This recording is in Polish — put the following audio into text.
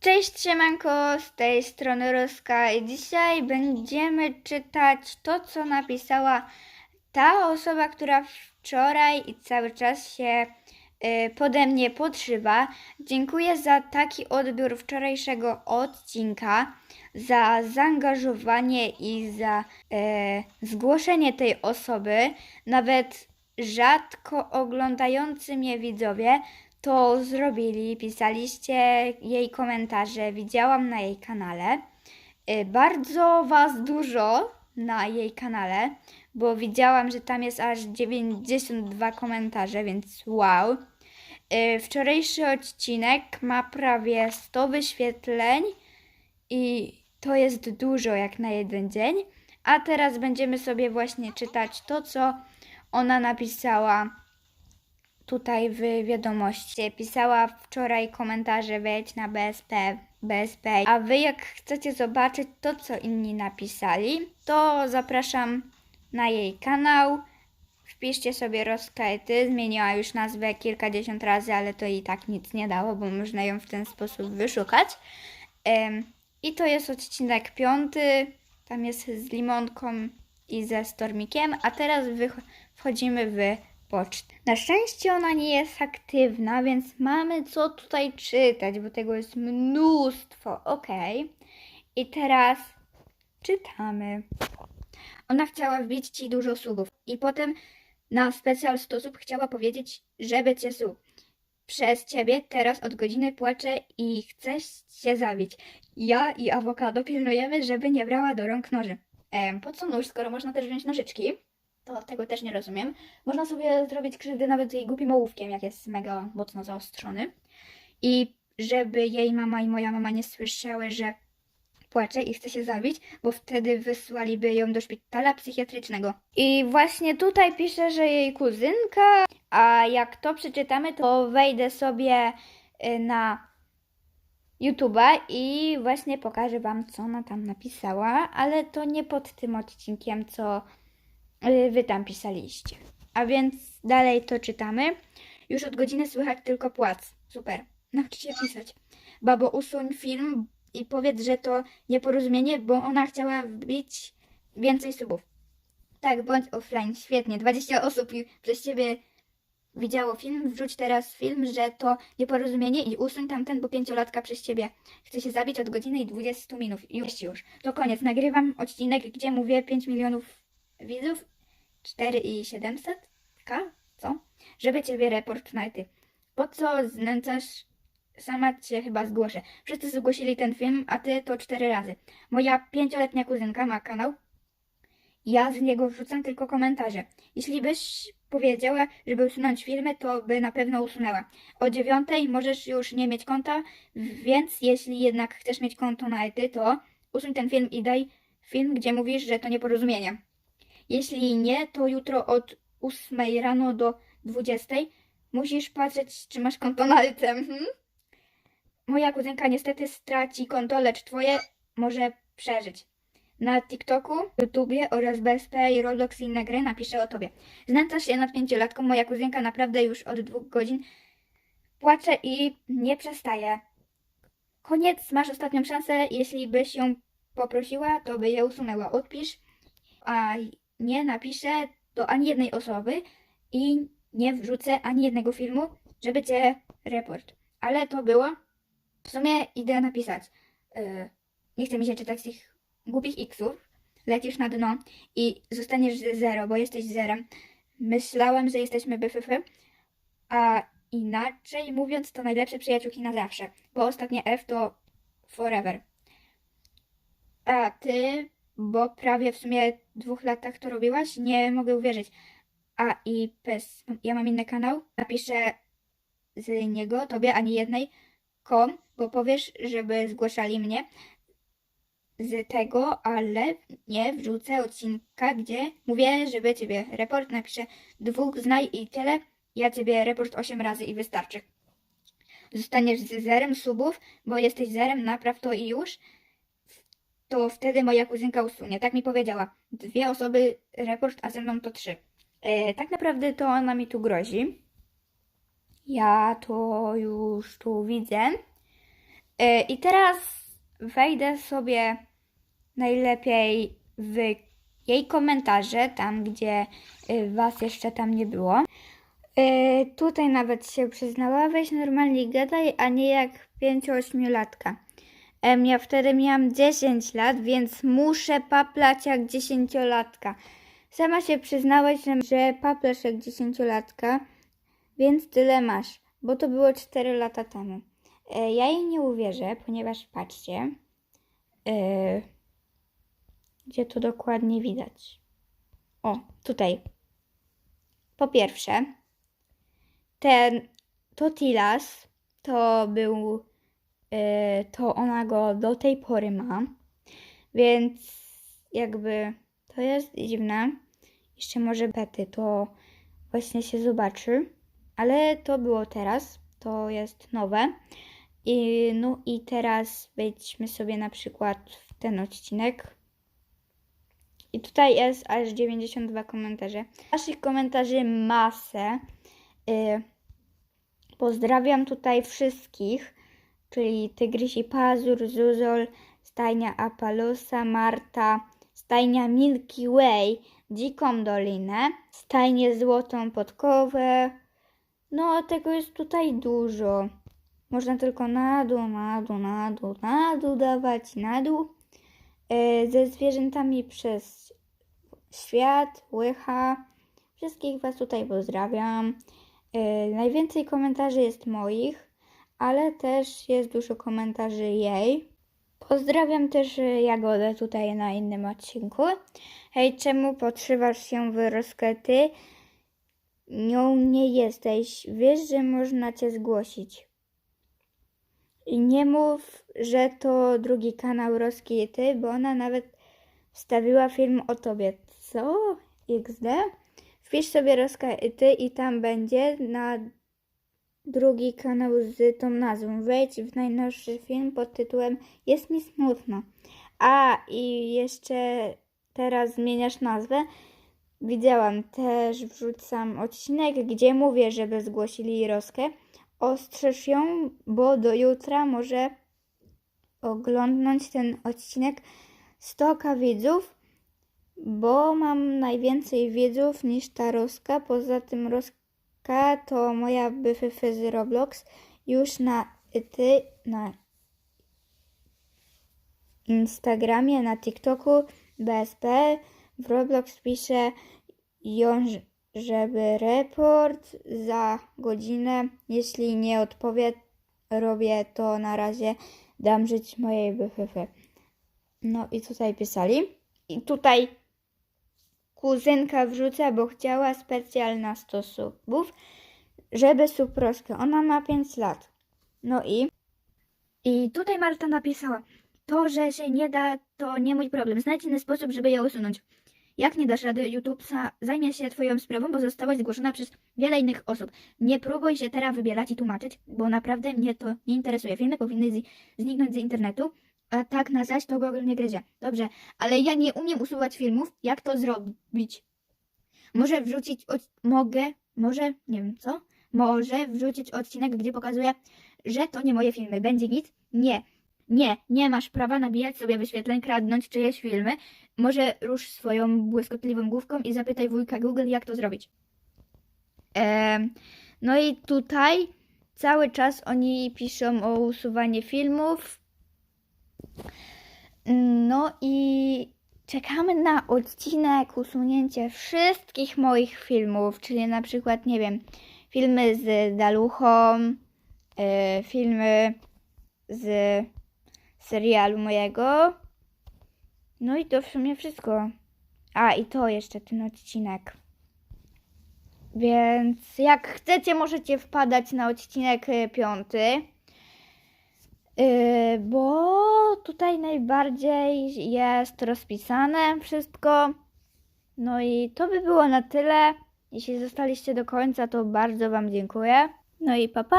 Cześć siemanko, z tej strony Roska i dzisiaj będziemy czytać to, co napisała ta osoba, która wczoraj i cały czas się y, pode mnie podszywa. Dziękuję za taki odbiór wczorajszego odcinka, za zaangażowanie i za e, zgłoszenie tej osoby. Nawet rzadko oglądający mnie widzowie to zrobili, pisaliście jej komentarze, widziałam na jej kanale. Y, Bardzo Was dużo na jej kanale, bo widziałam, że tam jest aż 92 komentarze, więc wow. Y, Wczorajszy odcinek ma prawie 100 wyświetleń i to jest dużo jak na jeden dzień. A teraz będziemy sobie właśnie czytać to, co ona napisała tutaj w wiadomości. Pisała wczoraj komentarze wejdź na BSP, BSP. A wy jak chcecie zobaczyć to, co inni napisali, to zapraszam na jej kanał. Wpiszcie sobie Roskajty. Zmieniła już nazwę kilkadziesiąt razy, ale to i tak nic nie dało, bo można ją w ten sposób wyszukać. I to jest odcinek piąty. Tam jest z limonką i ze stormikiem. A teraz wchodzimy w pocztę. Na szczęście ona nie jest aktywna, więc mamy co tutaj czytać, bo tego jest mnóstwo. Ok. I teraz czytamy. Ona chciała wbić ci dużo subów i potem na specjal sposób chciała powiedzieć, żeby cię sub. Przez ciebie teraz od godziny płaczę i chcę się zabić. Ja i awokado pilnujemy, żeby nie brała do rąk noży. Em, po co nóż, skoro można też wziąć nożyczki? To tego też nie rozumiem. Można sobie zrobić krzywdę nawet jej głupim ołówkiem, jak jest mega mocno zaostrzony. I żeby jej mama i moja mama nie słyszały, że płacze i chce się zabić, bo wtedy wysłaliby ją do szpitala psychiatrycznego. I właśnie tutaj pisze, że jej kuzynka, a jak to przeczytamy, to wejdę sobie y, na YouTube'a i właśnie pokażę Wam, co ona tam napisała, ale to nie pod tym odcinkiem, co Wy tam pisaliście. A więc dalej to czytamy. Już od godziny słychać tylko płac. Super. Nauczyć się pisać. Babo, usuń film i powiedz, że to nieporozumienie, bo ona chciała wbić więcej subów. Tak, bądź offline. Świetnie. 20 osób przez ciebie widziało film. Wrzuć teraz film, że to nieporozumienie i usuń tamten, bo pięciolatka przez ciebie chce się zabić od godziny i 20 minut. Już, już. To koniec. Nagrywam odcinek, gdzie mówię 5 milionów widzów. 4 i 700? K? Co? Żeby ciebie report na ty. Po co znęcasz? Sama cię chyba zgłoszę. Wszyscy zgłosili ten film, a ty to cztery razy. Moja pięcioletnia kuzynka ma kanał. Ja z niego wrzucam tylko komentarze. Jeśli byś powiedziała, żeby usunąć filmy, to by na pewno usunęła. O dziewiątej możesz już nie mieć konta, więc jeśli jednak chcesz mieć konto na ety, to usuń ten film i daj film, gdzie mówisz, że to nieporozumienie. Jeśli nie, to jutro od 8 rano do 20 musisz patrzeć, czy masz konto na. Mhm. Moja kuzynka niestety straci konto, lecz twoje może przeżyć. Na TikToku, YouTubie oraz BSP i Roblox i inne gry napiszę o tobie. Znęcasz się nad pięciolatką, moja kuzynka naprawdę już od dwóch godzin płacze i nie przestaje. Koniec, masz ostatnią szansę, jeśli byś ją poprosiła, to by je usunęła. Odpisz, a nie napiszę do ani jednej osoby i nie wrzucę ani jednego filmu, żeby cię report. Ale to było. W sumie idę napisać. Yy, nie chce mi się czytać tych głupich xów. Lecisz na dno i zostaniesz zero, bo jesteś zerem. Myślałem, że jesteśmy BFF, a inaczej mówiąc, to najlepsze przyjaciółki na zawsze, bo ostatnie F to forever. A ty, bo prawie w sumie dwóch latach to robiłaś, nie mogę uwierzyć. A i pes, ja mam inny kanał, napiszę z niego, tobie ani jednej, kom, bo powiesz, żeby zgłaszali mnie z tego, ale nie wrzucę odcinka, gdzie mówię, żeby ciebie report napiszę dwóch znaj i tyle. Ja ciebie report 8 razy i wystarczy. Zostaniesz z zerem subów, bo jesteś zerem, napraw to i już. To wtedy moja kuzynka usunie. Tak mi powiedziała. Dwie osoby report, a ze mną to trzy. E, tak naprawdę to ona mi tu grozi. Ja to już tu widzę. E, I teraz wejdę sobie najlepiej w jej komentarze, tam gdzie y, was jeszcze tam nie było. Y, tutaj nawet się przyznała, weź normalnie gadaj, a nie jak 5-8-latka. Em, ja wtedy miałam 10 lat, więc muszę paplać jak 10-latka. Sama się przyznałeś, że, paplasz jak 10-latka, więc tyle masz, bo to było 4 lata temu. E, ja jej nie uwierzę, ponieważ patrzcie, e, gdzie to dokładnie widać. O, tutaj. Po pierwsze, ten Totilas to był, to ona go do tej pory ma, więc jakby to jest dziwne. Jeszcze może bety to właśnie się zobaczy, ale to było teraz, to jest nowe. I, no i teraz wejdźmy sobie na przykład w ten odcinek. I tutaj jest aż 92 komentarze. Waszych komentarzy masę. Y, pozdrawiam tutaj wszystkich, czyli Tygrysi Pazur, Zuzol, Stajnia Apalosa, Marta, Stajnia Milky Way, Dziką Dolinę, Stajnię Złotą Podkowę. No, tego jest tutaj dużo. Można tylko na dół, na dół, na dół, na dół dawać, na dół. E, ze zwierzętami przez świat, łycha. Wszystkich Was tutaj pozdrawiam. E, najwięcej komentarzy jest moich, ale też jest dużo komentarzy jej. Pozdrawiam też e, Jagodę tutaj na innym odcinku. Hej, czemu podszywasz się w rozkety? Nią nie jesteś. Wiesz, że można cię zgłosić. I nie mów, że to drugi kanał Roski i ty, bo ona nawet wstawiła film o tobie. Co? XD? Wpisz sobie Roska i ty i tam będzie na drugi kanał z tą nazwą. Wejdź w najnowszy film pod tytułem Jest mi smutno. A i jeszcze teraz zmieniasz nazwę. Widziałam też, wrzucam odcinek, gdzie mówię, żeby zgłosili Roskę. Ostrzeż ją, bo do jutra może oglądnąć ten odcinek 100 widzów, bo mam najwięcej widzów niż ta Roska. Poza tym Roska to moja BFF z Roblox. Już na ty, na Instagramie, na TikToku, BSP, w Roblox piszę ją, żeby report za godzinę. Jeśli nie odpowie, robię to na razie. Dam żyć mojej BFF. No i tutaj pisali. I tutaj kuzynka wrzuca, bo chciała specjalna 100 subów, żeby suproskę. Ona ma 5 lat. No i... I tutaj Marta napisała, to, że się nie da, to nie mój problem. Znajdź inny sposób, żeby ją usunąć. Jak nie dasz rady, YouTube zajmie się Twoją sprawą, bo zostałaś zgłoszona przez wiele innych osób. Nie próbuj się teraz wybierać i tłumaczyć, bo naprawdę mnie to nie interesuje. Filmy powinny zniknąć z internetu, a tak na zaś to Google nie gryzie. Dobrze, ale ja nie umiem usuwać filmów. Jak to zrobić? Może wrzucić, mogę, może, nie wiem co, może wrzucić odcinek, gdzie pokazuję, że to nie moje filmy. Będzie nic? Nie. Nie, nie masz prawa nabijać sobie wyświetleń, kradnąć czyjeś filmy. Może rusz swoją błyskotliwą główką i zapytaj wujka Google, jak to zrobić. No i tutaj cały czas oni piszą o usuwanie filmów. No i czekamy na odcinek usunięcie wszystkich moich filmów, czyli na przykład, nie wiem, filmy z Daluchą, y, filmy z serialu mojego. No i to w sumie wszystko. A i to jeszcze ten odcinek. Więc jak chcecie, możecie wpadać na odcinek y, piąty. Yy, bo tutaj najbardziej jest rozpisane wszystko. No i to by było na tyle. Jeśli zostaliście do końca, to bardzo Wam dziękuję. No i papa.